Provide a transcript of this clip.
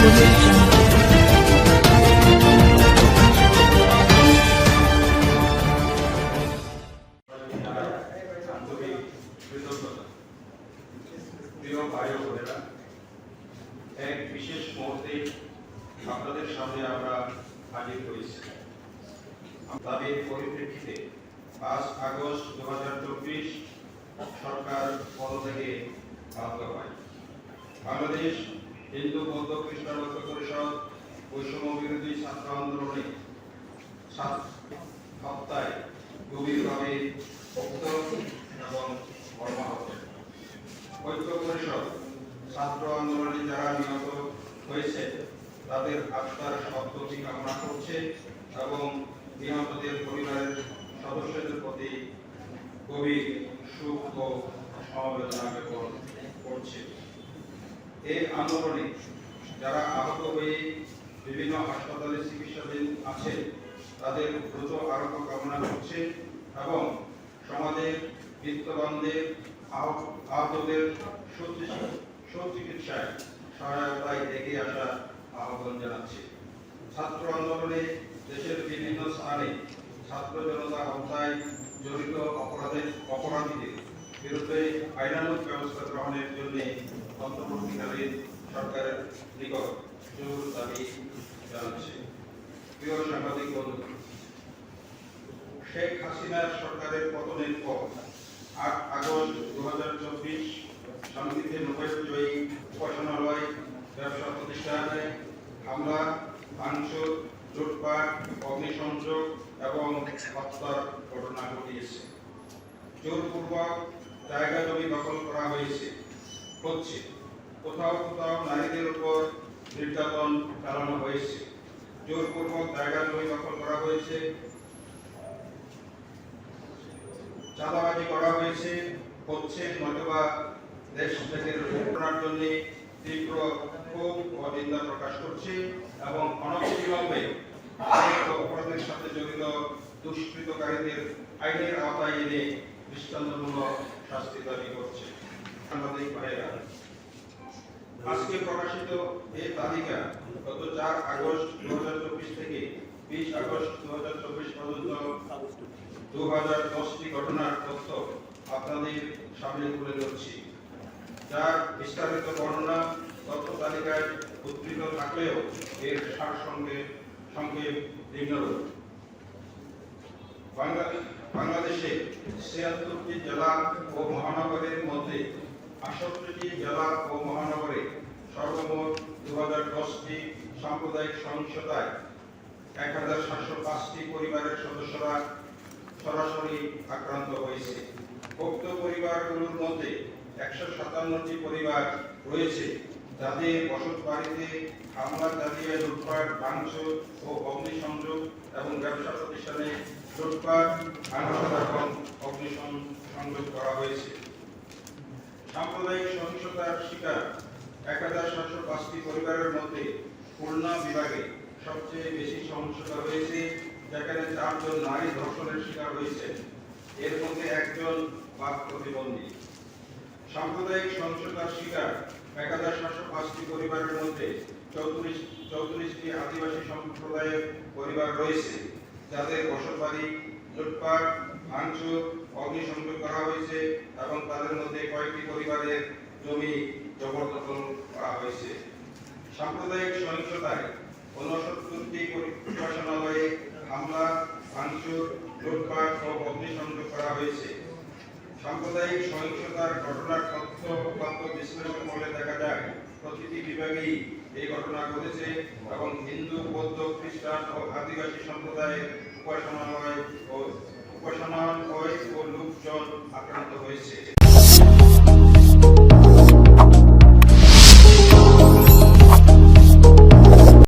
এক বিশেষ মুহূর্তে আপনাদের সামনে আমরা হাজির হয়েছি তাদের পরিপ্রেক্ষিতে পাঁচ আগস্ট দু হাজার চব্বিশ সরকার পদত্যাগে বাধ্য হয় বাংলাদেশ হিন্দু বৌদ্ধ খ্রিস্টান ঐক্য পরিষদ বৈষম্য বিরোধী ছাত্র আন্দোলনে ছাত্র হত্যায় গভীরভাবে এবং মর্মাহত। ঐক্য পরিষদ ছাত্র আন্দোলনে যারা নিহত হয়েছে, তাদের আত্মার সদ্গতি কামনা করছে এবং নিহতদের পরিবারের সদস্যদের প্রতি গভীর সুখ ও সমবেদনা জ্ঞাপন করছে। এই আন্দোলনে যারা আহত হয়ে বিভিন্ন হাসপাতালে চিকিৎসাধীন আছে তাদের দ্রুত আরোগ্য কামনা করছে এবং সমাজের বিত্তবানদের আহতদের সুচিকিৎসা- সুচিকিৎসায় সহায়তায় এগিয়ে আসার আহ্বান জানাচ্ছে। ছাত্র আন্দোলনে দেশের বিভিন্ন স্থানে ছাত্র জনতা হত্যায় জড়িত অপরাধের অপরাধীদের বিরুদ্ধে আইনানুগ ব্যবস্থা গ্রহণের জন্য অন্তর্বর্তীকালীন সরকারের নিকট জোর দাবি জানাচ্ছে। প্রিয় সাংবাদিক শেখ হাসিনার সরকারের পতনের পর আট আগস্ট দু হাজার চব্বিশ শান্তিতে নোবেল জয়ী উপাসনালয়, ব্যবসা প্রতিষ্ঠানে হামলা, ভাঙচুর, লুটপাট, অগ্নিসংযোগ এবং হত্যার ঘটনা ঘটিয়েছে। জোরপূর্বক জায়গা জমি দখল করা হয়েছে, হচ্ছে। কোথাও কোথাও নারীদের উপর নির্যাতন চালানো হয়েছে। জোরপূর্বক জায়গা জমি দখল করা হয়েছে। চাঁদাবাজি করা হয়েছে, হচ্ছে নতুবা দেশ থেকে ঘটনার জন্য তীব্র ক্ষোভ ও নিন্দা প্রকাশ করছে এবং অনবিলম্বে অপরাধের সাথে জড়িত দুষ্কৃতকারীদের আইনের আওতায় এনে দৃষ্টান্তমূলক শাস্তি দাবি করছে সাংবাদিক ভাইয়েরা আজকে প্রকাশিত এই তালিকা গত চার আগস্ট দু হাজার চব্বিশ থেকে বিশ আগস্ট দু হাজার চব্বিশ পর্যন্ত দু হাজার দশটি ঘটনার তথ্য আপনাদের সামনে তুলে ধরছি যার বিস্তারিত বর্ণনা তথ্য তালিকায় উদ্ধৃত থাকলেও এর সার সঙ্গে সংক্ষেপ নিম্নরূপ বাংলাদেশে ছিয়াত্তরটি জেলা ও মহানগরের মধ্যে আটষট্টিটি জেলা ও মহানগরে সর্বমোট দু হাজার দশটি সাম্প্রদায়িক সহিংসতায় এক হাজার সাতশো পাঁচটি পরিবারের সদস্যরা সরাসরি আক্রান্ত হয়েছে। ভুক্ত পরিবারগুলোর মধ্যে একশো সাতান্নটি পরিবার রয়েছে। যাদের বসত বাড়িতে হামলা চালিয়ে লুটপাট ভাঙচুর ও অগ্নিসংযোগ এবং ব্যবসা প্রতিষ্ঠানে লুটপাট করা হয়েছে। সাম্প্রদায়িক সহিংসতার শিকার এক হাজার সাতশো পাঁচটি পরিবারের মধ্যে খুলনা বিভাগে সবচেয়ে বেশি সহিংসতা হয়েছে, যেখানে চারজন নারী ধর্ষণের শিকার হয়েছে এর মধ্যে একজন বাক প্রতিবন্ধী। সাম্প্রদায়িক সহিংসতার শিকার এক হাজার সাতশো পাঁচটি পরিবারের মধ্যে চৌত্রিশ, চৌত্রিশটি আদিবাসী সম্প্রদায়ের পরিবার রয়েছে, যাদের বসতবাড়ি, লুটপাট, ভাঙচুর, অগ্নিসংযোগ করা হয়েছে এবং তাদের মধ্যে কয়েকটি পরিবারের জমি জবরদখল করা হয়েছে। সাম্প্রদায়িক সহিংসতায় ঊনসত্তরটি উপাসনালয়ে হামলা, ভাঙচুর, লুটপাট ও অগ্নিসংযোগ করা হয়েছে। সাম্প্রদায়িক সহিংসতার ঘটনার তথ্য উপাত্ত বিশ্লেষণ করলে দেখা যায়, প্রতিটি বিভাগেই এই ঘটনা ঘটেছে এবং হিন্দু, বৌদ্ধ, খ্রিস্টান ও আদিবাসী সম্প্রদায়ের উপাসনালয় ও উপাসনালয় ও লোকজন আক্রান্ত হয়েছে।